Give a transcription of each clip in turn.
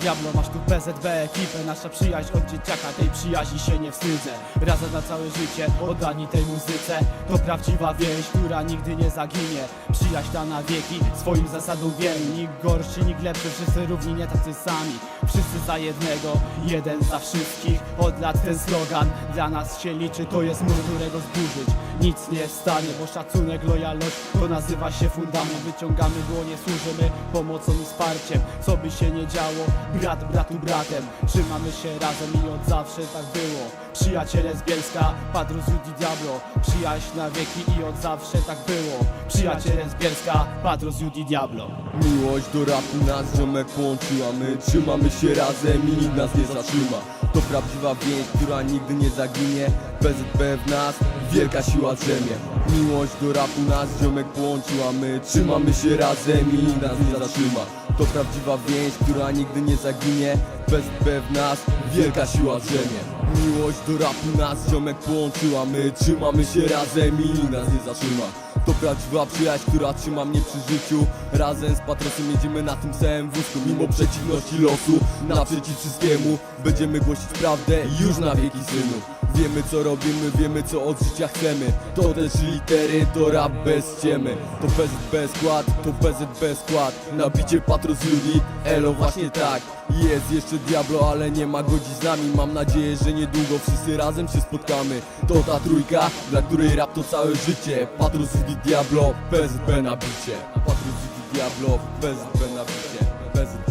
Diablo, masz tu PZB ekipę Nasza przyjaźń od dzieciaka, tej przyjaźni się nie wstydzę. Razem na całe życie, oddani tej muzyce. To prawdziwa więź, która nigdy nie zaginie. Przyjaźń ta na wieki, swoim zasadom wierni. Nikt gorszy, nikt lepszy, wszyscy równi, nie tacy sami. Wszyscy za jednego, jeden za wszystkich. Od lat ten slogan dla nas się liczy To jest mur, którego zburzyć nic nie stanie Bo szacunek, lojalność to nazywa się fundament. Wyciągamy dłonie, służymy pomocą i wsparciem. Co by się nie działo, brat bratu bratem Trzymamy się razem i od zawsze tak było. Przyjaciele z Bielska, Padrus Judi Diablo. Przyjaźń na wieki i od zawsze tak było. Przyjaciele z Bielska, Padrus Judi Diablo. Miłość do rapu nas ziomek łączyła My trzymamy się razem i nikt nas nie zatrzyma. To prawdziwa więź, która nigdy nie zaginie PZP w nas, wielka siła drzemie Miłość do rapu nas ziomek połączyła My trzymamy się razem i nas nie zatrzyma. To prawdziwa więź, która nigdy nie zaginie. PZP w nas, wielka siła drzemie Miłość do rapu nas ziomek połączyła My trzymamy się razem i nas nie zatrzyma. To prawdziwa przyjaźń, która trzyma mnie przy życiu. Razem z Patrosem jedziemy na tym samym wózku. Mimo przeciwności losu, naprzeciw wszystkiemu Będziemy głosić prawdę już na wieki synu Wiemy co robimy, wiemy co od życia chcemy. To te trzy litery, to rap bez ciemy. To PZB skład, to PZB skład. Nabicie Patros Judi, elo właśnie tak. Jest jeszcze Diablo, ale nie ma go dziś z nami. Mam nadzieję, że niedługo wszyscy razem się spotkamy. To ta trójka, dla której rap to całe życie. Patros Judi Diablo, PZB nabicie Patros Judi Diablo, PZB nabicie PZB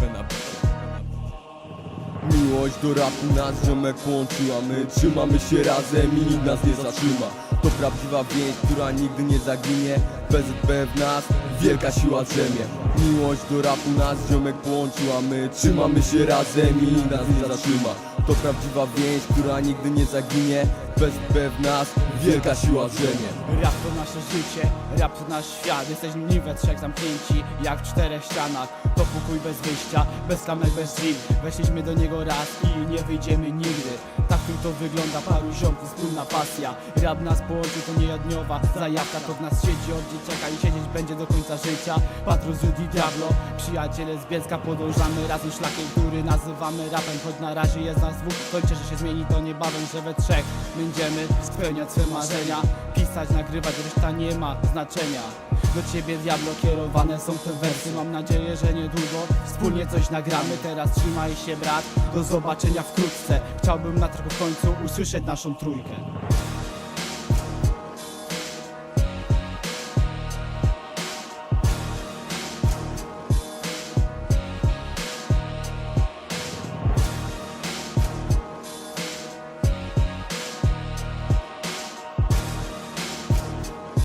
Miłość do rapu nas ziomek łączyła My trzymamy się razem i nikt nas nie zatrzyma To prawdziwa więź, która nigdy nie zaginie. PZP w nas, wielka siła drzemie. Miłość do rapu nas ziomek połączyła My trzymamy się razem i nas nie zatrzyma. To prawdziwa więź, która nigdy nie zaginie. PZP w nas, wielka siła drzemie. Rap to nasze życie, rap to nasz świat. Jesteśmy nim we trzech zamknięci, jak w czterech ścianach. To pokój bez wyjścia, bez klamek, bez drzwi Weszliśmy do niego raz i nie wyjdziemy nigdy Tu to wygląda, paru ziomków, wspólna pasja. Rap nas połączy, to niejedniowa zajawka To w nas siedzi? Od dzieciaka i siedzieć będzie do końca życia. Patrus Judy Diablo, przyjaciele z Bielska Podążamy razem szlakiem, który nazywamy rapem. Choć na razie jest nas dwóch, kończę, że się zmieni to niebawem Że we trzech będziemy spełniać swe marzenia. Pisać, nagrywać, reszta nie ma znaczenia Do ciebie Diablo kierowane są te wersy. Mam nadzieję, że niedługo wspólnie coś nagramy. Teraz trzymaj się brat, do zobaczenia wkrótce. Chciałbym na trochę końcu usłyszeć naszą trójkę